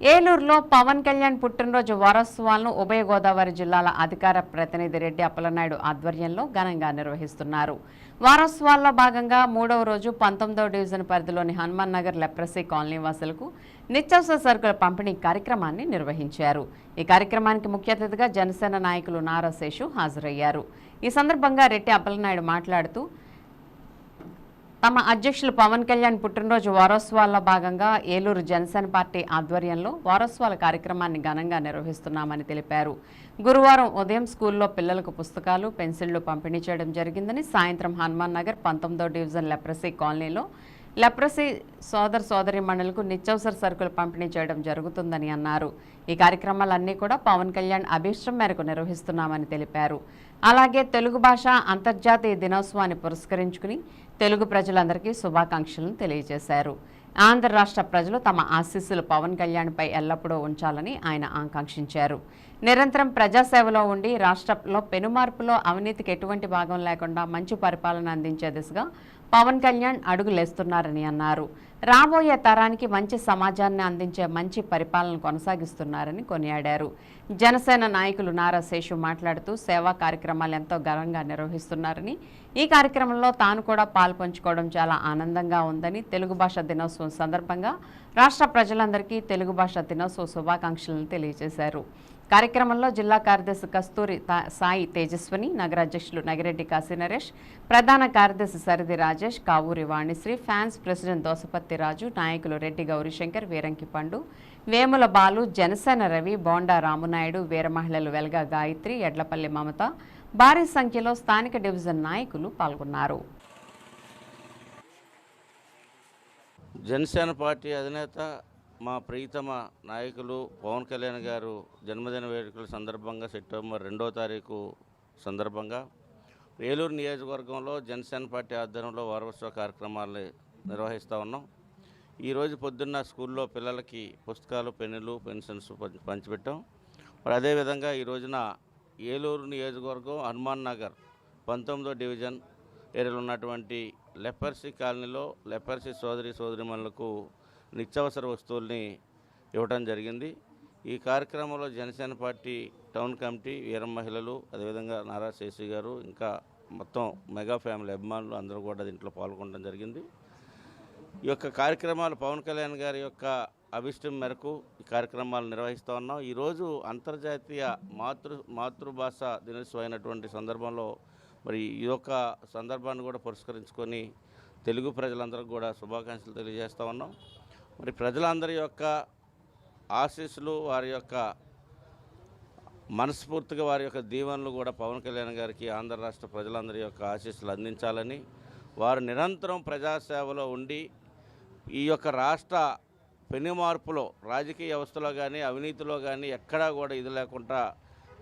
ఏలూరులో పవన్ కళ్యాణ్ పుట్టినరోజు వారోత్సవాలను ఉభయ గోదావరి జిల్లాల అధికార ప్రతినిధి రెడ్డి అప్పలనాయుడు ఆధ్వర్యంలో ఘనంగా నిర్వహిస్తున్నారు. వారోత్సవాల్లో భాగంగా మూడవ రోజు పంతొమ్మిదవ డివిజన్ పరిధిలోని హనుమాన్ నగర్ లెప్రసీ కాలనీ వాసులకు నిత్యావసర సరుకుల పంపిణీ కార్యక్రమాన్ని నిర్వహించారు. ఈ కార్యక్రమానికి ముఖ్య అతిథిగా జనసేన నాయకులు నారా శేషు హాజరయ్యారు. ఈ సందర్భంగా రెడ్డి అప్పలనాయుడు మాట్లాడుతూ తమ అధ్యక్షులు పవన్ కళ్యాణ్ పుట్టినరోజు వారోత్సవాల్లో భాగంగా ఏలూరు జనసేన పార్టీ ఆధ్వర్యంలో వారోత్సవాల కార్యక్రమాన్ని ఘనంగా నిర్వహిస్తున్నామని తెలిపారు. గురువారం ఉదయం స్కూల్లో పిల్లలకు పుస్తకాలు పెన్సిళ్ళు పంపిణీ చేయడం జరిగిందని సాయంత్రం హనుమాన్ నగర్ పంతొమ్మిదో డివిజన్ లెప్రసీ కాలనీలో లెప్రసీ సోదర సోదరి మండలకు నిత్యవసర సరుకులు పంపిణీ చేయడం జరుగుతుందని అన్నారు. ఈ కార్యక్రమాలన్నీ కూడా పవన్ కళ్యాణ్ అభీష్టం మేరకు నిర్వహిస్తున్నామని తెలిపారు. అలాగే తెలుగు భాష అంతర్జాతీయ దినోత్సవాన్ని పురస్కరించుకుని తెలుగు ప్రజలందరికీ శుభాకాంక్షలను తెలియజేశారు. ఆంధ్ర రాష్ట్ర ప్రజలు తమ ఆశీస్సులు పవన్ కళ్యాణ్పై ఎల్లప్పుడూ ఉంచాలని ఆయన ఆకాంక్షించారు. నిరంతరం ప్రజాసేవలో ఉండి రాష్ట్రంలో పెనుమార్పులో అవినీతికి ఎటువంటి భాగం లేకుండా మంచి పరిపాలన అందించే దిశగా పవన్ కళ్యాణ్ అడుగులేస్తున్నారని అన్నారు. రాబోయే తరానికి మంచి సమాజాన్ని అందించే మంచి పరిపాలన కొనసాగిస్తున్నారని కొనియాడారు. జనసేన నాయకులు నారా శేషు మాట్లాడుతూ సేవా కార్యక్రమాలు ఎంతో ఘనంగా నిర్వహిస్తున్నారని ఈ కార్యక్రమంలో తాను కూడా పాల్పంచుకోవడం చాలా ఆనందంగా ఉందని తెలుగు భాష దినోత్సవం సందర్భంగా రాష్ట్ర ప్రజలందరికీ తెలుగు భాష దినోత్సవ శుభాకాంక్షలను తెలియజేశారు. కార్యక్రమంలో జిల్లా కార్యదర్శి కస్తూరి తా- సాయి తేజస్విని నగర అధ్యక్షులు నగిరెడ్డి కాశీ నరేష్ ప్రధాన కార్యదర్శి సరిది రాజేష్ కావూరి వాణిశ్రీ ఫ్యాన్స్ ప్రెసిడెంట్ దోసపత్తి రాజు నాయకులు రెడ్డి గౌరీశంకర్ వీరంకి పండు వేముల బాలు జనసేన రవి బోండా రామునాయుడు వీర మహిళలు గాయత్రి ఎడ్లపల్లి మమత భారీ సంఖ్యలో స్థానిక డివిజన్ నాయకులు పాల్గొన్నారు. జనసేన పార్టీ అధినేత మా ప్రీతమ నాయకులు పవన్ కళ్యాణ్ గారు జన్మదిన వేడుకల సందర్భంగా సెప్టెంబర్ రెండో తారీఖు సందర్భంగా ఏలూరు నియోజకవర్గంలో జనసేన పార్టీ ఆధ్వర్యంలో వారోత్సవ కార్యక్రమాలు నిర్వహిస్తూ ఉన్నాం. ఈరోజు పొద్దున్న స్కూల్లో పిల్లలకి పుస్తకాలు పెన్నులు పెన్షన్స్ పంచిపెట్టాం. మరి అదేవిధంగా ఈ రోజున ఏలూరు నియోజకవర్గం హనుమాన్ నగర్ పంతొమ్మిదో డివిజన్ ఏరియాలో ఉన్నటువంటి లెపర్సీ కాలనీలో లెపర్సీ సోదరి సోదరిమణులకు నిత్యావసర వస్తువుల్ని ఇవ్వటం జరిగింది. ఈ కార్యక్రమంలో జనసేన పార్టీ టౌన్ కమిటీ వీరం మహిళలు అదేవిధంగా నారా శేషి గారు ఇంకా మొత్తం మెగా ఫ్యామిలీ అభిమానులు అందరూ కూడా దీంట్లో పాల్గొనడం జరిగింది. ఈ యొక్క కార్యక్రమాలు పవన్ కళ్యాణ్ గారి యొక్క అభిష్టం మేరకు ఈ కార్యక్రమాలు నిర్వహిస్తూ ఉన్నాం. ఈరోజు అంతర్జాతీయ మాతృ మాతృభాష దినోత్సవం అయినటువంటి సందర్భంలో మరి ఈ యొక్క సందర్భాన్ని కూడా పురస్కరించుకొని తెలుగు ప్రజలందరికీ కూడా శుభాకాంక్షలు తెలియజేస్తూ ఉన్నాం. మరి ప్రజలందరి యొక్క ఆశీస్సులు వారి యొక్క మనస్ఫూర్తిగా వారి యొక్క దీవెనలు కూడా పవన్ కళ్యాణ్ గారికి ఆంధ్ర రాష్ట్ర ప్రజలందరి యొక్క ఆశీస్సులు అందించాలని వారు నిరంతరం ప్రజాసేవలో ఉండి ఈ యొక్క రాష్ట్ర పెను మార్పులో రాజకీయ వ్యవస్థలో కానీ అవినీతిలో కానీ ఎక్కడా కూడా ఇది లేకుండా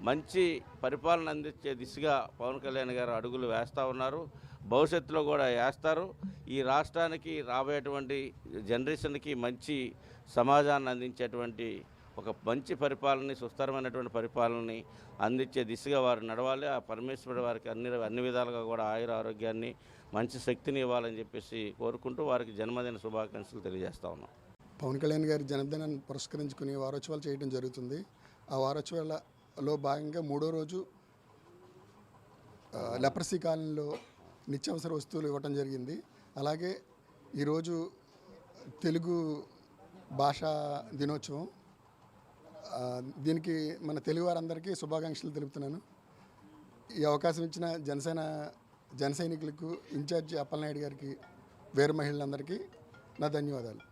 మంచి పరిపాలన అందించే దిశగా పవన్ కళ్యాణ్ గారు అడుగులు వేస్తూ ఉన్నారు. భవిష్యత్తులో కూడా వేస్తారు. ఈ రాష్ట్రానికి రాబోయేటువంటి జనరేషన్కి మంచి సమాజాన్ని అందించేటువంటి ఒక మంచి పరిపాలనని సుస్థిరమైనటువంటి పరిపాలనని అందించే దిశగా వారు నడవాలి. ఆ పరమేశ్వరుడు వారికి అన్ని అన్ని విధాలుగా కూడా ఆయుర ఆరోగ్యాన్ని మంచి శక్తిని ఇవ్వాలని చెప్పేసి కోరుకుంటూ వారికి జన్మదిన శుభాకాంక్షలు తెలియజేస్తా ఉన్నాం. పవన్ కళ్యాణ్ గారి జన్మదినాన్ని పురస్కరించుకుని వారోత్సవాలు చేయడం జరుగుతుంది. ఆ లో భాగంగా మూడో రోజు లెప్రసీ కాలనీలో నిత్యావసర వస్తువులు ఇవ్వటం జరిగింది. అలాగే ఈరోజు తెలుగు భాషా దినోత్సవం. దీనికి మన తెలుగు వారందరికీ శుభాకాంక్షలు తెలుపుతున్నాను. ఈ అవకాశం ఇచ్చిన జనసేన జనసైనికులకు ఇన్ఛార్జి అప్పలనాయుడు గారికి వేరు మహిళలందరికీ నా ధన్యవాదాలు.